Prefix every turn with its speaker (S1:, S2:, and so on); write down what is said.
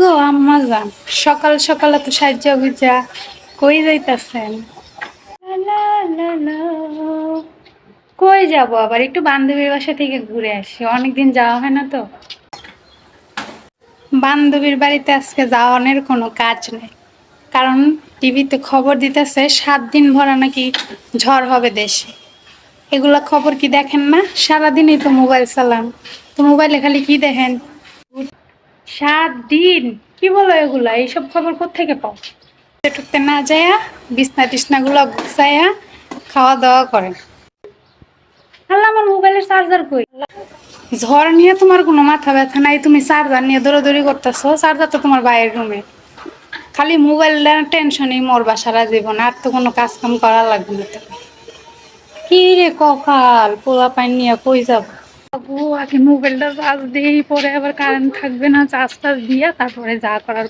S1: গো, আম্মা সকাল সকাল তো সাহায্য গুজা কই যাইতাছেন। কই যাব আবার? একটু বান্ধবীর বাসা থেকে ঘুরে আসি, অনেকদিন যাওয়া হয় না তো। বান্ধবীর বাড়িতে আজকে যাওয়ানোর কোনো কাজ নেই। কারণ টিভিতে খবর দিতেছে, সাত দিন ভরা নাকি ঝড় হবে দেশে। এগুলা খবর কি দেখেন না? সারাদিনই তো মোবাইল চালান। তো মোবাইলে খালি কি দেখেন? সাত দিন? কি বলো এগুলা? এইসব খবর কোথেকে পাও? টুকতে না যায়া বিছনা টিসনাগুলো গুছায়া খাওয়া দাওয়া করেন আল্লাহ আমার মোবাইলের চার্জার কই? ঝড় নিয়ে তোমার কোনো মাথা ব্যথা নাই তুমি চার্জার নিয়ে দৌড়াদৌড়ি করতেছো চার্জার তো তোমার বাইরের রুমে খালি মোবাইল টেনশনই মরবা সারা জীবন আর তো কোনো কাজ কাম করা লাগবে না। কি রে কপাল পোলা পানি নিয়ে কই যাব? বাবু আগে মোবাইলটা চার্জ দিই পরে আবার কারেন্ট থাকবে না চার্জ টার্জ দিয়া তারপরে যা করার